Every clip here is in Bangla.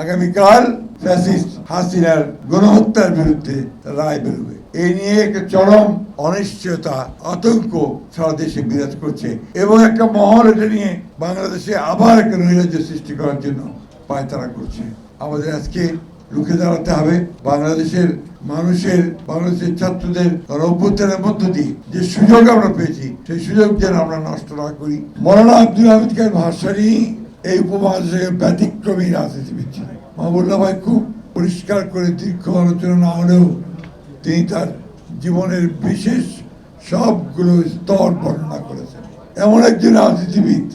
আগামীকাল ফ্যাসিস্ট হাসিনার গণহত্যার বিরুদ্ধে রায় বেরোবে। এই নিয়ে একটা চরম অনিশ্চয়তা, আতঙ্ক সারা দেশে বিরাজ করছে এবং একটা মহল এটা নিয়ে বাংলাদেশে আবার একটা নৈরাজ্য সৃষ্টি করার জন্য পায়তারা করছে। আমাদের আজকে রুখে দাঁড়াতে হবে। বাংলাদেশের মানুষের, বাংলাদেশের ছাত্রদের অভ্যুত্থানের মধ্য দিয়ে যে সুযোগ আমরা পেয়েছি, সেই সুযোগ যেন আমরা নষ্ট না করি। মৌলানা আব্দুল হামিদ খান ভাষারই এই উপমহাদেশের ব্যতিক্রমী রাজনীতিবিদ ছিলেন মাহবুল্লাহ ভাই খুব পরিষ্কার করে দীর্ঘ আলোচনা না হলেও তিনি তার জীবনের বিশেষ সবগুলো স্তর বর্ণনা করেছেন। এমন একজন রাজনীতিবিদ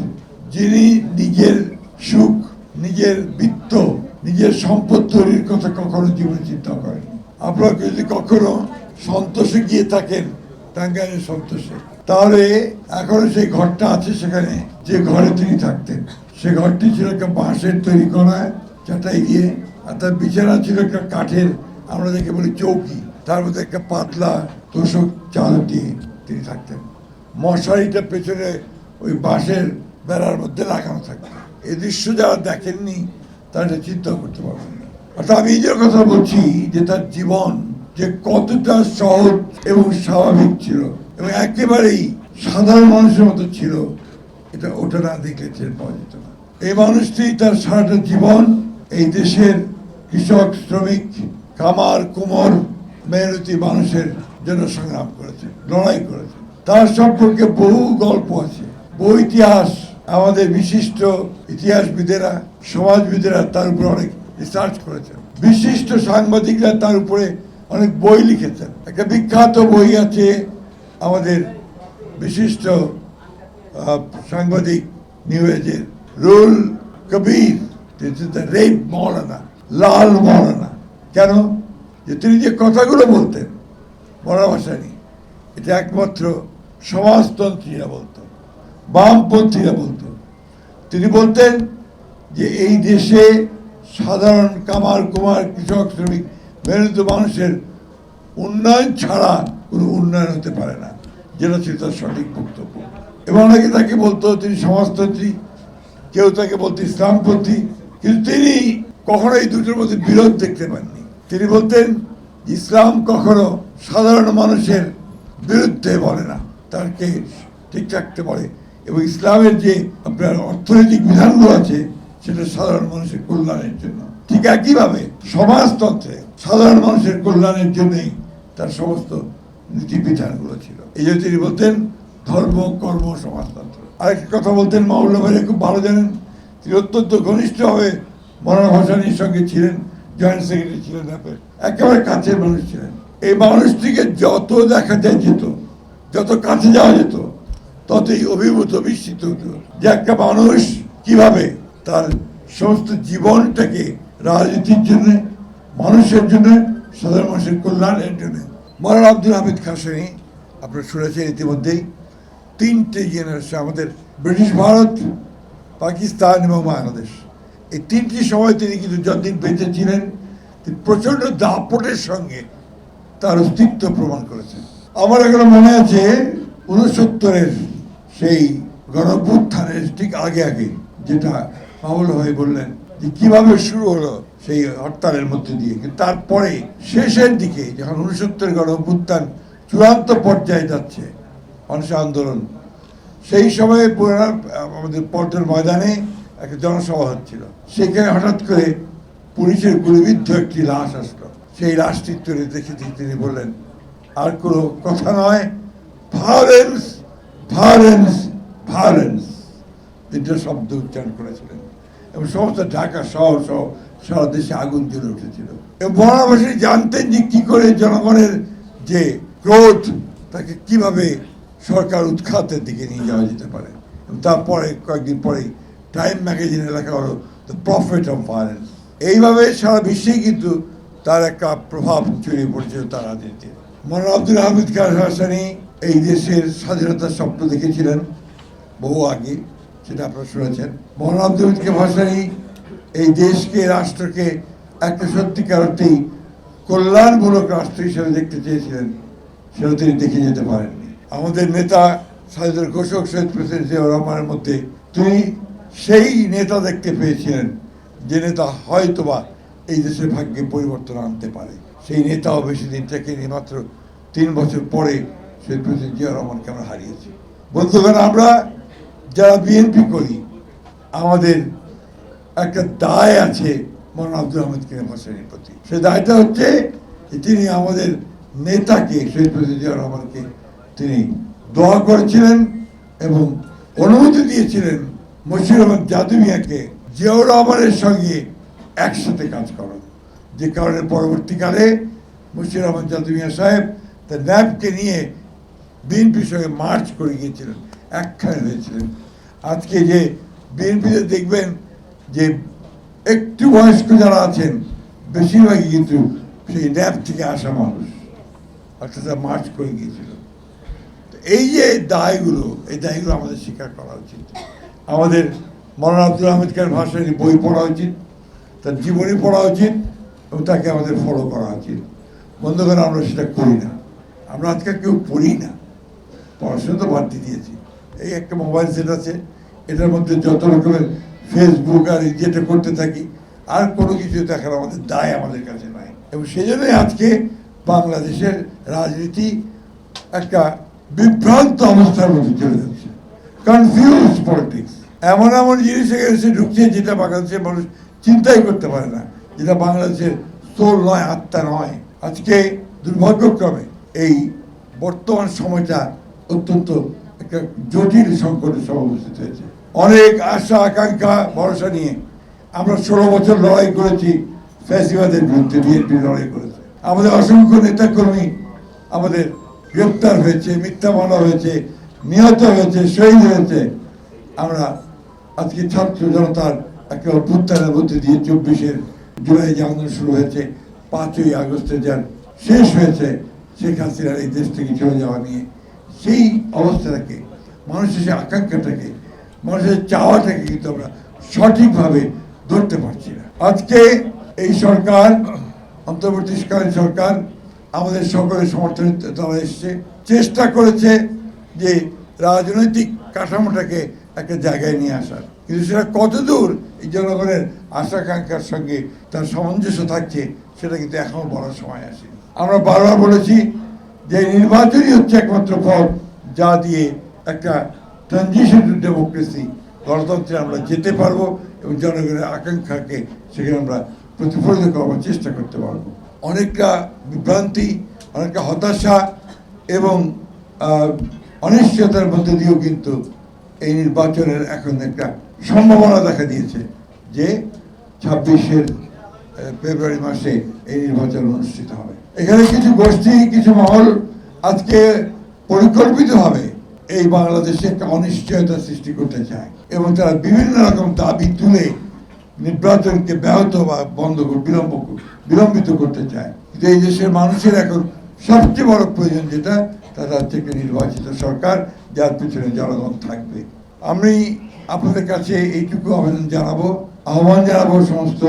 যিনি নিজের সুখ, নিজের বৃত্ত, নিজের সম্পদ তৈরির কথা কখনো জীবনে চিন্তা করেন আপনারা যদি কখনো সন্তোষে গিয়ে থাকেন, টাঙ্গাইলের সন্তোষে, তাহলে এখনও সেই ঘরটা আছে সেখানে যে ঘরে তিনি থাকতেন। সে ঘরটি ছিল একটা বাঁশের তৈরি করা চাটাই দিয়ে আর তার বিছানা ছিল একটা কাঠের, আমরা যাকে বলি চৌকি। তার মধ্যে একটা পাতলা তোষক চাল দিয়ে তিনি থাকতেন। মশারিটা পেছনে ওই বাঁশের বেড়ার মধ্যে লাগানো থাকতো। এ দৃশ্য যারা দেখেননি, তারা এটা চিন্তা করতে পারবেন না। অর্থাৎ আমি যে কথা বলছি, যে তার জীবন যে কতটা সহজ এবং স্বাভাবিক ছিল, এবং একেবারেই সাধারণ মানুষের মতো ছিল এটা ওটা টের পাওয়া যেত না। এই মানুষটি তার সারাটা জীবন এই দেশের কৃষক, শ্রমিক কামার কুমোর, মেহনতি মানুষের জন্য সংগ্রাম করেছে, লড়াই করেছে। তার সম্পর্কে বহু গল্প আছে, বহু ইতিহাস আমাদের বিশিষ্ট ইতিহাসবিদেরা, সমাজবিদেরা তার উপরে অনেক রিসার্চ করেছেন। বিশিষ্ট সাংবাদিকরা তার উপরে অনেক বই লিখেছেন। একটা বিখ্যাত বই আছে আমাদের বিশিষ্ট সাংবাদিক নিউ এজের রুল কবির রেপ মৌলানা লাল মৌলানা কেন? যে তিনি যে কথাগুলো বলতেন মরা ভাষা নেই এটা একমাত্র সমাজতন্ত্রীরা বলতো, বামপন্থীরা বলতো। তিনি বলতেন যে এই দেশে সাধারণ কামার, কুমার, কৃষক, শ্রমিক মেহনত মানুষের উন্নয়ন ছাড়া কোনো উন্নয়ন হতে পারে না, যেটা ছিল তার সঠিক বক্তব্য। এবং অনেকে তাকে বলতো, তিনি সমাজতন্ত্রী, কেউ তাকে বলতো ইসলামপন্থী, কিন্তু তিনি কখনো এই দুটোর মধ্যে বিরোধ দেখতে পাননি। তিনি বলতেন, ইসলাম কখনো সাধারণ মানুষের বিরুদ্ধে বলে না তাকে ঠিক রাখতে বলে। এবং ইসলামের যে আপনার অর্থনৈতিক বিধানগুলো আছে, সেটা সাধারণ মানুষের কল্যাণের জন্য। ঠিক একইভাবে সমাজতন্ত্রে সাধারণ মানুষের কল্যাণের জন্যই তার সমস্ত নীতি বিধানগুলো ছিল। এই জন্য তিনি বলতেন ধর্ম, কর্ম, সমাজতন্ত্র। আরেকটা কথা বলতেন মাউল্লা ভাইরা খুব ভালো জানেন, তিনি অত্যন্ত ঘনিষ্ঠভাবে মনোর ভাসানির সঙ্গে ছিলেন, জয়েন্ট সেক্রেটারি ছিলেন র্যাপের একেবারে কাছের মানুষ ছিলেন। এই মানুষটিকে যত দেখা যায় যেত, যত কাছে যাওয়া যেত, ততই অভিভূত, বিস্মিত হতো। যে একটা মানুষ কীভাবে তার সমস্ত জীবনটাকে রাজনীতির জন্য, মানুষের জন্য, সাধারণ মানুষের কল্যাণের জন্য। মরান আব্দুল হামিদ খাসানি, আপনারা শুনেছেন ইতিমধ্যেই তিনটে জেনারেশন আমাদের ব্রিটিশ ভারত, পাকিস্তান এবং বাংলাদেশ। এই তিনটি সময় তিনি কিন্তু যতদিন বেঁচে ছিলেন, তিনি প্রচণ্ড দাপটের সঙ্গে তার অস্তিত্ব প্রমাণ করেছেন। আমার এখনও মনে আছে উনসত্তরের সেই গণভ্যুত্থানের ঠিক আগে আগে যেটা মামুল ভাই বললেন যে কীভাবে শুরু হলো সেই হরতালের মধ্যে দিয়ে। কিন্তু তারপরে শেষের দিকে যখন উনসত্তর গণভ্যুত্থান চূড়ান্ত পর্যায়ে যাচ্ছে মানুষের আন্দোলন। সেই সময়ে পুরানা, আমাদের পল্টন ময়দানে একটা জনসভা হচ্ছিল। সেখানে হঠাৎ করে পুলিশের গুলিবিদ্ধ একটি লাশ আসলো। সেই লাশটি তুলে দেখে তিনি বললেন, আর কোনো কথা নয়। ভায়োলেন্স ভায়োলেন্স ভায়োলেন্স তিনটা শব্দ উচ্চারণ করেছিলেন। এবং সমস্ত ঢাকা শহর সহ সারা দেশে আগুন জ্বলে উঠেছিল। এবং বরাবাসী জানতেন যে কি করে জনগণের যে ক্রোধ, তাকে কীভাবে সরকার উৎখাতের দিকে নিয়ে যাওয়া যেতে পারে। তারপরে কয়েকদিন পরেই টাইম ম্যাগাজিনে লেখা হলো দ্য প্রফিট অফ ভায়োলেন্স এইভাবে সারা বিশ্বেই কিন্তু তার একটা প্রভাব ছড়িয়ে পড়েছিল তার রাজনীতিতে মৌলানা আব্দুল হামিদ খান হাসানি এই দেশের স্বাধীনতার স্বপ্ন দেখেছিলেন বহু আগে, সেটা আপনারা শুনেছেন। মৌলানা আব্দুল হামিদ এই দেশকে, রাষ্ট্রকে একটা সত্যিকার অর্থেই কল্যাণমূলক রাষ্ট্র হিসেবে দেখতে চেয়েছিলেন সেটা তিনি দেখে যেতে পারেননি। আমাদের নেতা স্বাধীনতার ঘোষক শহীদ প্রেসিডেন্ট জিয়াউর রহমানের মধ্যে তিনি সেই নেতা দেখতে পেয়েছিলেন যে নেতা হয়তোবা এই দেশের ভাগ্যে পরিবর্তন আনতে পারে। সেই নেতাও বেশি দিন থেকেনি, মাত্র তিন বছর পরে সেই প্রেসিডেন্ট জিয়া রহমানকে আমরা হারিয়েছি। বন্ধুগণ, আমরা যারা বিএনপি করি, আমাদের একটা দায় আছে মৌলানা আব্দুল আহমদ কিনে হোসেনের প্রতি। সে দায়টা হচ্ছে তিনি আমাদের নেতাকে শহীদ প্রেসিডেন্ট জিয়া রহমানকে তিনি দোয়া করেছিলেন এবং অনুমতি দিয়েছিলেন মশির রহমান জাদু মিয়াকে জিয়াউর রহমানের সঙ্গে একসাথে কাজ করার যে কারণে পরবর্তীকালে মুশির রহমান জাদু মিয়া সাহেব তার ন্যাপকে নিয়ে বিএনপির সঙ্গে মার্চ করে গিয়েছিলেন, একখানে হয়েছিলেন। আজকে যে বিএনপিতে দেখবেন যে একটু বয়স্ক যারা আছেন, বেশিরভাগই কিন্তু সেই ন্যাপ থেকে আসা মানুষ, অর্থাৎ মার্চ করে গিয়েছিল। এই যে দায়গুলো, এই দায়গুলো আমাদের স্বীকার করা উচিত। আমাদের মৌলানা আব্দুল আহমেদ খান ভাষায় বই পড়া উচিত, তার জীবনী পড়া উচিত, এবং তাকে আমাদের ফলো করা উচিত। বন্ধুগণ, আমরা সেটা করি না। আমরা আজকে কেউ পড়ি না। পড়াশোনা তো দিয়ে দিয়েছি। এই একটা মোবাইল সেট আছে, এটার মধ্যে যত রকমের ফেসবুক আর যেটা করতে থাকি, আর কোনো কিছু দেখার আমাদের দায় আমাদের কাছে নাই। এবং সেই জন্যই আজকে বাংলাদেশের রাজনীতি একটা বিভ্রান্ত অবস্থার মধ্যে চলে যাচ্ছে। কনফিউজ পলিটিক্স এমন এমন জিনিস এসে ঢুকছে যেটা বাংলাদেশের মানুষ চিন্তাই করতে পারে না, যেটা বাংলাদেশের সোল নয়, আত্মা নয়। আজকে দুর্ভাগ্যক্রমে এই বর্তমান সময়টা অত্যন্ত একটা জটিল সংকটের সময় উপস্থিত হয়েছে। অনেক আশা, আকাঙ্ক্ষা, ভরসা নিয়ে আমরা ষোলো বছর লড়াই করেছি, ফ্যাসিবাদের বিরুদ্ধে বিএনপি লড়াই করেছে। আমাদের অসংখ্য নেতাকর্মী আমাদের গ্রেপ্তার হয়েছে, মিথ্যা মামলা হয়েছে, নিহত হয়েছে, শহীদ হয়েছে। আমরা আজকে ছাত্র জনতার একটা অভ্যুত্থানের মধ্যে দিয়ে চব্বিশের জুলাই যে আন্দোলন শুরু হয়েছে, পাঁচই আগস্টে যার শেষ হয়েছে, শেখ হাসিনার এই দেশ থেকে চলে যাওয়া নিয়ে। সেই অবস্থাটাকে, মানুষের সেই আকাঙ্ক্ষাটাকে, মানুষের চাওয়াটাকে কিন্তু আমরা সঠিকভাবে ধরতে পারছি না। আজকে এই সরকার, অন্তর্বর্তীকালীন সরকার আমাদের সকলের সমর্থন তারা এসছে। চেষ্টা করেছে যে রাজনৈতিক কাঠামোটাকে একটা জায়গায় নিয়ে আসার। কিন্তু সেটা কতদূর এই জনগণের আশাকাঙ্ক্ষার সঙ্গে তার সামঞ্জস্য থাকছে, সেটা কিন্তু এখনও বলার সময় আসে আমরা বারবার বলেছি যে নির্বাচনই হচ্ছে একমাত্র পথ যা দিয়ে একটা ট্রানজিশন টু ডেমোক্রেসি গণতন্ত্রে আমরা যেতে পারব এবং জনগণের আকাঙ্ক্ষাকে সেখানে আমরা প্রতিফলিত করার চেষ্টা করতে পারব। অনেকটা বিভ্রান্তি, অনেকটা হতাশা এবং অনিশ্চয়তার মধ্যে দিয়েও কিন্তু এই নির্বাচনের এখন একটা সম্ভাবনা দেখা দিয়েছে যে ছাব্বিশের ফেব্রুয়ারি মাসে এই নির্বাচন অনুষ্ঠিত হবে। এখানে কিছু গোষ্ঠী, কিছু মহল আজকে পরিকল্পিতভাবে এই বাংলাদেশে একটা অনিশ্চয়তা সৃষ্টি করতে চায় এবং তারা বিভিন্ন রকম দাবি তুলে নির্বাচনকে ব্যাহত বা বন্ধ বিলম্ব বিলম্বিত করতে চায়। কিন্তু এই দেশের মানুষের এখন সবচেয়ে বড় প্রয়োজন যেটা, তারা একটি নির্বাচিত সরকার, যার পিছনে জনগণ থাকবে। আমি আপনাদের কাছে এইটুকু আবেদন জানাব, আহ্বান জানাব সমস্ত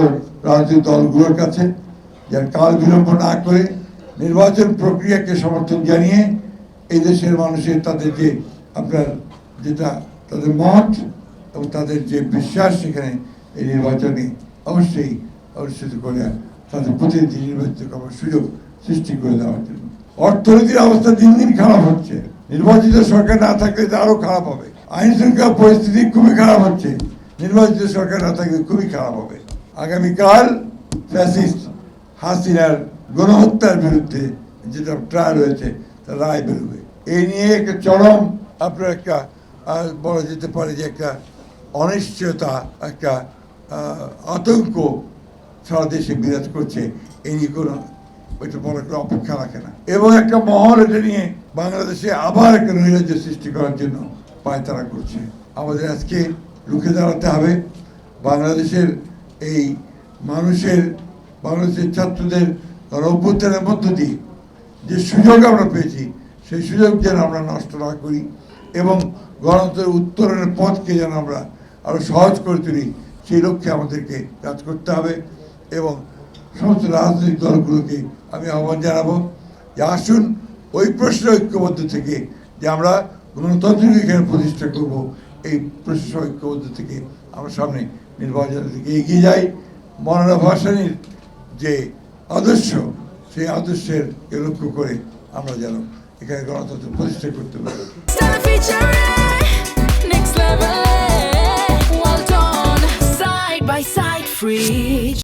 রাজনৈতিক দলগুলোর কাছে, যার কাল বিলম্ব না করে নির্বাচন প্রক্রিয়াকে সমর্থন জানিয়ে এই দেশের মানুষের তাদের যে আপনার যেটা, তাদের মত এবং তাদের যে বিশ্বাস সেখানে এই নির্বাচনে অবশ্যই অনুষ্ঠিত করে তাদের প্রতিনিধি নির্বাচিত করার সুযোগ সৃষ্টি করে দেওয়ার জন্য। অর্থনীতির অবস্থা দিন দিন খারাপ হচ্ছে। নির্বাচিত সরকার না থাকলে তো আরও খারাপ হবে। আইন শৃঙ্খলা পরিস্থিতি খুবই খারাপ হচ্ছে। নির্বাচিত সরকার না থাকলে খুবই খারাপ হবে। আগামীকাল ফ্যাসিস্ট হাসিনার গণহত্যার বিরুদ্ধে যেটা ট্রায়াল হয়েছে তার রায় বেরোবে। এই নিয়ে একটা চরম আপনার একটা বলা যেতে পারে যে একটা অনিশ্চয়তা, একটা আতঙ্ক সারা দেশে বিরাজ করছে এই নিয়ে কোনো ওইটা বড় একটা অপেক্ষা রাখে না। এবং একটা মহল এটা নিয়ে বাংলাদেশে আবার একটা নৈরাজ্য সৃষ্টি করার জন্য পায়তারা করছে। আমাদের আজকে রুখে দাঁড়াতে হবে। বাংলাদেশের এই মানুষের, বাংলাদেশের ছাত্রদের তার অভ্যুত্থানের মধ্য দিয়ে যে সুযোগ আমরা পেয়েছি, সেই সুযোগ যেন আমরা নষ্ট না করি এবং গণতন্ত্রের উত্তরণের পথকে যেন আমরা আরও সহজ করে তুলি সেই লক্ষ্যে আমাদেরকে কাজ করতে হবে এবং সমস্ত রাজনৈতিক দলগুলোকে আমি আহ্বান জানাব যে আসুন ওই প্রশ্ন ঐক্যবদ্ধ থেকে যে আমরা গণতান্ত্রিক এখানে প্রতিষ্ঠা করব, এই প্রশ্ন ঐক্যবদ্ধ থেকে আমরা সামনে নির্বাচনের দিকে এগিয়ে যাই। মৌলানা ভাসানির যে আদর্শ, সেই আদর্শের লক্ষ্য করে আমরা যেন এখানে গণতন্ত্র প্রতিষ্ঠা করতে পারি। by side fridge.